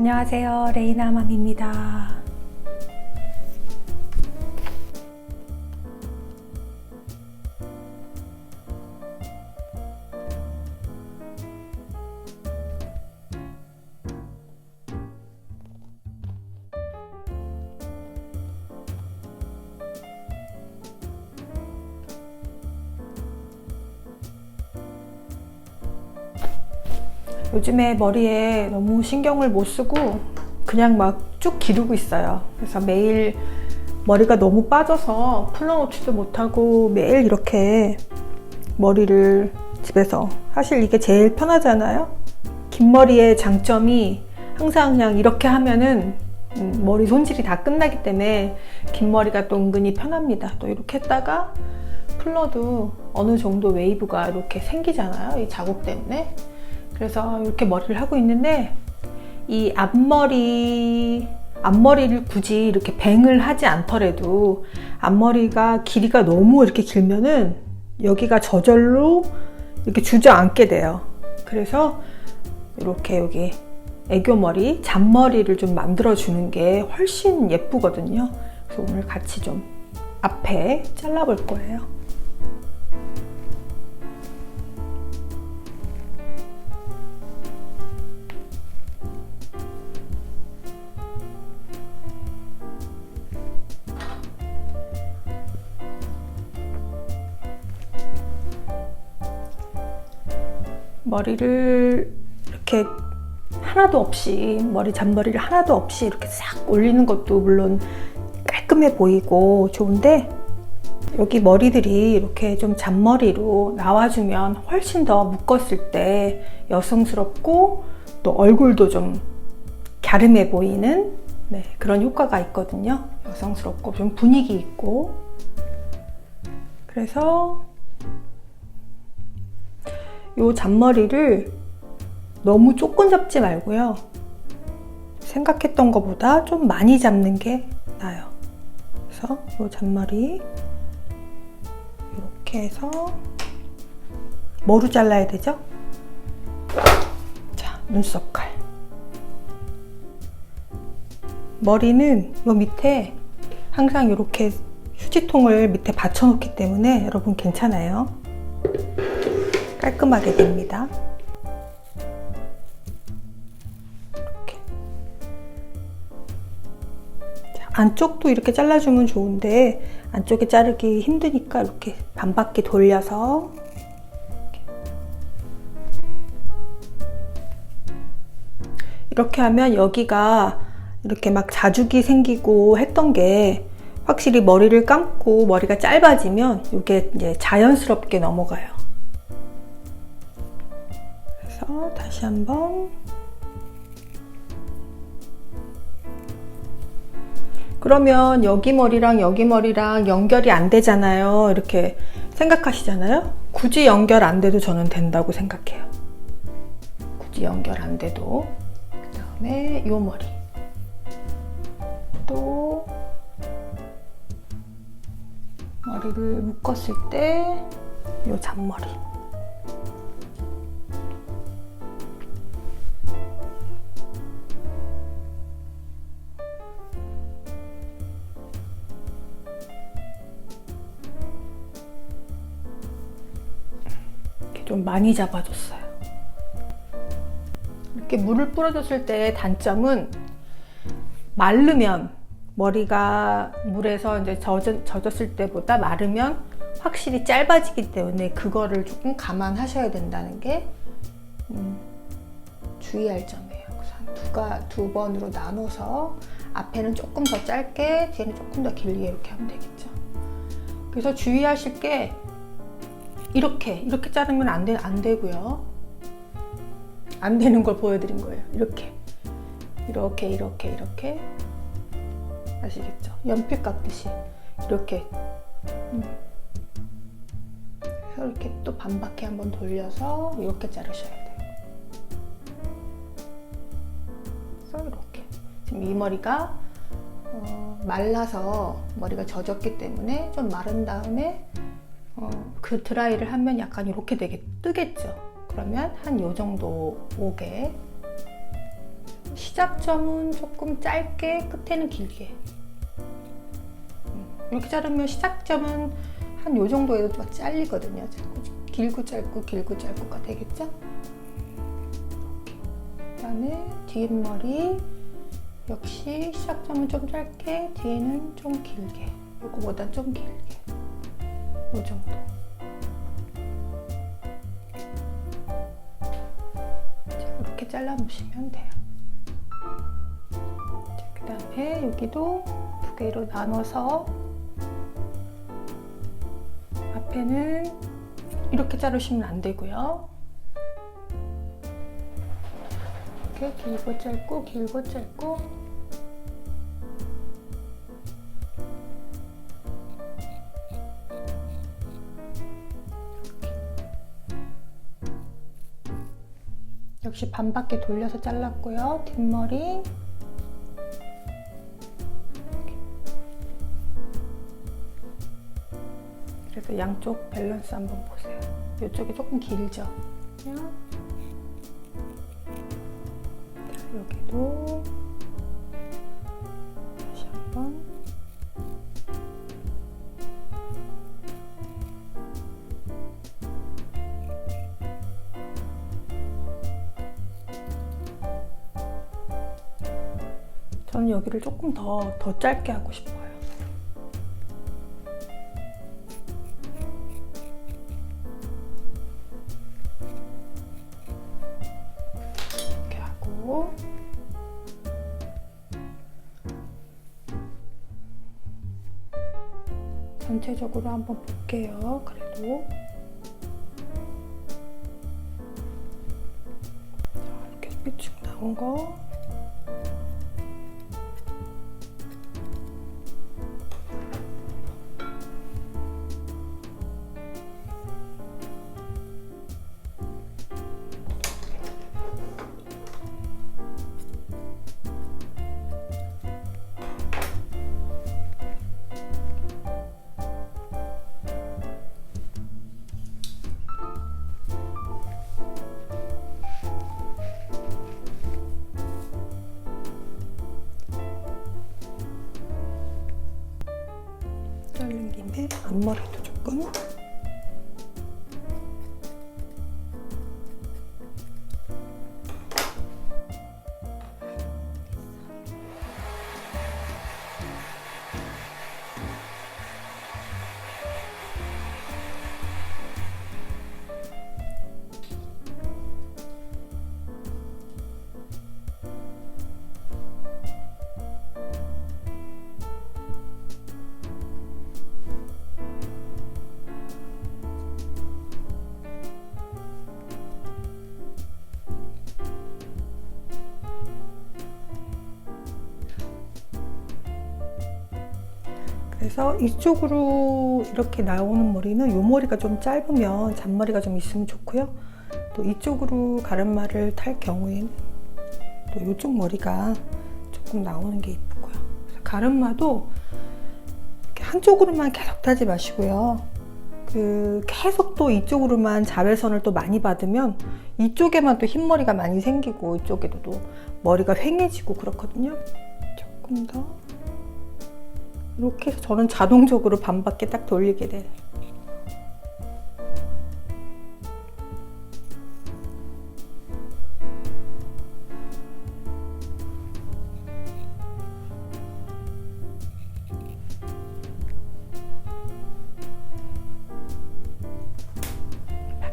안녕하세요. 레이나맘입니다. 요즘에 머리에 너무 신경을 못 쓰고 그냥 막 쭉 기르고 있어요. 그래서 매일 머리가 너무 빠져서 풀러놓지도 못하고 매일 이렇게 머리를 집에서 사실 이게 제일 편하잖아요. 긴 머리의 장점이 항상 그냥 이렇게 하면은 음, 머리 손질이 다 끝나기 때문에 긴 머리가 또 은근히 편합니다. 또 이렇게 했다가 풀러도 어느 정도 웨이브가 이렇게 생기잖아요. 이 자국 때문에. 그래서 이렇게 머리를 하고 있는데 이 앞머리 앞머리를 굳이 이렇게 뱅을 하지 않더라도 앞머리가 길이가 너무 이렇게 길면은 여기가 저절로 이렇게 주저앉게 돼요. 그래서 이렇게 여기 애교머리, 잔머리를 좀 만들어 주는 게 훨씬 예쁘거든요. 그래서 오늘 같이 좀 앞에 잘라볼 거예요. 머리를 이렇게 하나도 없이 머리 잔머리를 하나도 없이 이렇게 싹 올리는 것도 물론 깔끔해 보이고 좋은데 여기 머리들이 이렇게 좀 잔머리로 나와주면 훨씬 더 묶었을 때 여성스럽고 또 얼굴도 좀 갸름해 보이는 네, 그런 효과가 있거든요. 여성스럽고 좀 분위기 있고 그래서 요 잔머리를 너무 조금 잡지 말고요. 생각했던 것보다 좀 많이 잡는 게 나아요. 그래서 요 잔머리 이렇게 해서 뭐로 잘라야 되죠? 자, 눈썹 칼. 머리는 요 밑에 항상 이렇게 휴지통을 밑에 받쳐놓기 때문에 여러분 괜찮아요. 깔끔하게 됩니다. 이렇게. 자, 안쪽도 이렇게 잘라주면 좋은데 안쪽에 자르기 힘드니까 이렇게 반 바퀴 돌려서 이렇게 하면 여기가 이렇게 막 자죽이 생기고 했던 게 확실히 머리를 감고 머리가 짧아지면 이게 이제 자연스럽게 넘어가요. 그래서 다시 한번 그러면 여기 머리랑 여기 머리랑 연결이 안 되잖아요. 이렇게 생각하시잖아요. 굳이 연결 안 돼도 저는 된다고 생각해요. 굳이 연결 안 돼도. 그 다음에 요 머리. 또 머리를 묶었을 때 요 잔머리. 좀 많이 잡아줬어요. 이렇게 물을 뿌려줬을 때 단점은 마르면 머리가 물에서 이제 젖은, 젖었을 때보다 마르면 확실히 짧아지기 때문에 그거를 조금 감안하셔야 된다는 게 음, 주의할 점이에요. 그래서 한 두가 두 번으로 나눠서 앞에는 조금 더 짧게 뒤에는 조금 더 길게 이렇게 하면 되겠죠. 그래서 주의하실 게 이렇게 이렇게 자르면 안, 되, 안 되고요. 안 되는 걸 보여드린 거예요. 이렇게 이렇게 이렇게 이렇게 아시겠죠? 연필 깎듯이 이렇게 음. 이렇게 또 반바퀴 한번 돌려서 이렇게 자르셔야 돼요. 이렇게 지금 이 머리가 어, 말라서 머리가 젖었기 때문에 좀 마른 다음에 어, 그 드라이를 하면 약간 이렇게 되게 뜨겠죠. 그러면 한 요 정도 오게 시작점은 조금 짧게, 끝에는 길게. 음, 이렇게 자르면 시작점은 한 요 정도에도 좀 잘리거든요. 길고 짧고 길고 짧고가 되겠죠? 그다음에 뒷머리 역시 시작점은 좀 짧게, 뒤에는 좀 길게. 요거보다 좀 길게. 요 정도. 자, 이렇게 잘라 놓으시면 돼요. 그 다음에 여기도 두 개로 나눠서 앞에는 이렇게 자르시면 안 되고요. 이렇게 길고 짧고 길고 짧고 역시 반바퀴 돌려서 잘랐고요. 뒷머리 그래서 양쪽 밸런스 한번 보세요. 이쪽이 조금 길죠? 여기도 다시 한번 저는 여기를 조금 더, 더 짧게 하고 싶어요. 이렇게 하고 전체적으로 한번 볼게요. 그래도 자, 이렇게 삐쭉 나온 거 앞머리도 조금 그래서 이쪽으로 이렇게 나오는 머리는 이 머리가 좀 짧으면 잔머리가 좀 있으면 좋고요. 또 이쪽으로 가르마를 탈 경우에는 또 이쪽 머리가 조금 나오는 게 이쁘고요. 가르마도 한쪽으로만 계속 타지 마시고요. 그 계속 또 이쪽으로만 자외선을 또 많이 받으면 이쪽에만 또 흰머리가 많이 생기고 이쪽에도 또 머리가 휑해지고 그렇거든요. 조금 더 이렇게 해서 저는 자동적으로 반밖에 딱 돌리게 돼요.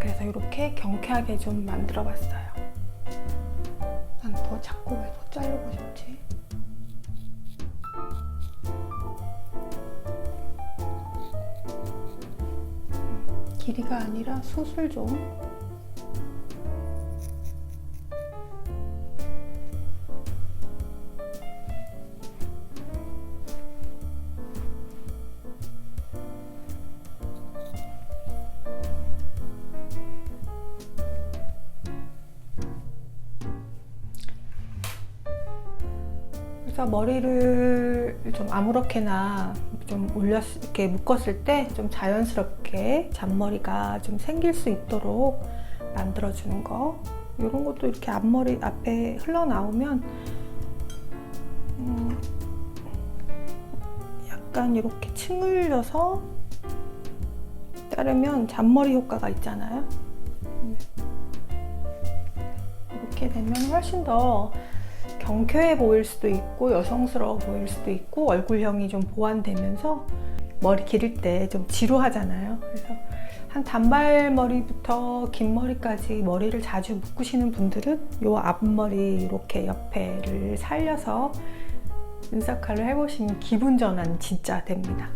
그래서 이렇게 경쾌하게 좀 만들어 봤어요. 난 더 자꾸 왜 더 자르고 싶지? 길이가 아니라 숱을 좀. 그래서 머리를 좀 아무렇게나 좀 올렸 이렇게 묶었을 때 좀 자연스럽게 잔머리가 좀 생길 수 있도록 만들어주는 거 이런 것도 이렇게 앞머리 앞에 흘러나오면 음, 약간 이렇게 층을려서 자르면 잔머리 효과가 있잖아요. 이렇게 되면 훨씬 더 경쾌해 보일 수도 있고 여성스러워 보일 수도 있고 얼굴형이 좀 보완되면서 머리 기를 때 좀 지루하잖아요. 그래서 한 단발머리부터 긴 머리까지 머리를 자주 묶으시는 분들은 요 앞머리 이렇게 옆에를 살려서 눈사칼을 해보시면 기분 전환 진짜 됩니다.